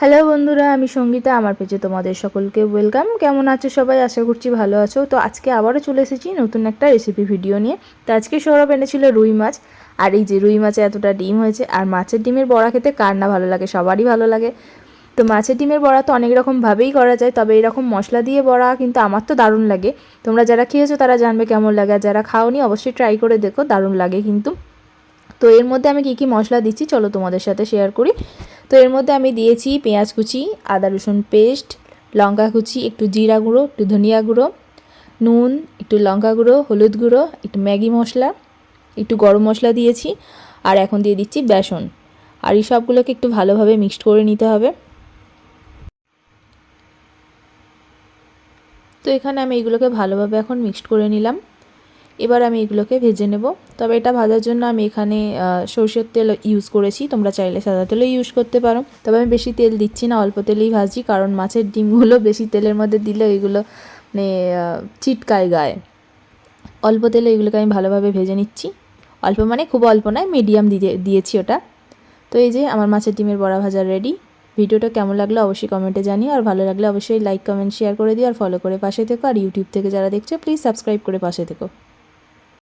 Hello বন্ধুরা, আমি সঙ্গীতা, আমার পেজে তোমাদের সকলকে ওয়েলকাম। কেমন আছো সবাই? আশা করছি ভালো আছো। তো আজকে আবারও চলে এসেছি নতুন একটা রেসিপি ভিডিও নিয়ে। তো আজকে সৌরভ এনেছিল রুই মাছ। আর এই যে রুই মাছে এতটা ডিম হয়েছে, আর মাছের ডিমের বড়া খেতে কার না ভালো লাগে? সবারই ভালো লাগে। তো মাছের ডিমের বড়া তো অনেক রকমভাবেই করা যায়, তবে এরকম মশলা দিয়ে বড়া কিন্তু আমার তো দারুণ লাগে। তোমরা যারা খেয়েছো তারা জানবে কেমন লাগে, আর যারা খাওনি অবশ্যই ট্রাই করে দেখো, দারুণ লাগে কিন্তু। তো এর মধ্যে আমি কী কী মশলা দিচ্ছি, চলো তোমাদের সাথে শেয়ার করি। তো এর মধ্যে আমি দিয়েছি পেঁয়াজ কুচি, আদা রসুন পেস্ট, লঙ্কা কুচি, একটু জিরা গুঁড়ো, একটু ধনিয়া গুঁড়ো, নুন, একটু লঙ্কা গুঁড়ো, হলুদ গুঁড়ো, একটু ম্যাগি মশলা, একটু গরম মশলা দিয়েছি, আর এখন দিয়ে দিচ্ছি বেসন। আর এই সবগুলোকে একটু ভালোভাবে মিক্সড করে নিতে হবে। তো এখানে আমি এগুলোকে ভালোভাবে এখন মিক্সড করে নিলাম। এবার আমি এগুলোকে ভেজে নেব। তবে এটা ভাজার জন্য আমি এখানে সরষের তেল ইউজ করেছি। তোমরা চাইলে সাদা তেলও ইউজ করতে পারো। তবে আমি বেশি তেল দিচ্ছি না, অল্প তেলেই ভাজি। কারণ মাছের ডিমগুলো বেশি তেলের মধ্যে দিলে এগুলো মানে চিটকায় গায়ে। অল্প তেলে এগুলোকে আমি ভালোভাবে ভেজে নিচ্ছি। অল্প মানে খুব অল্প নয় মিডিয়াম দিয়ে দিয়েছি ওটা। তো এই যে আমার মাছের ডিমের বড়া ভাজা রেডি ভিডিওটা কেমন লাগল অবশ্যই কমেন্টে জানিও। আর ভালো লাগলে অবশ্যই লাইক কমেন্ট শেয়ার করে দিও। আর ফলো করে পাশে থেকো। আর ইউটিউব থেকে যারা দেখছ প্লিজ সাবস্ক্রাইব করে পাশে থেকো।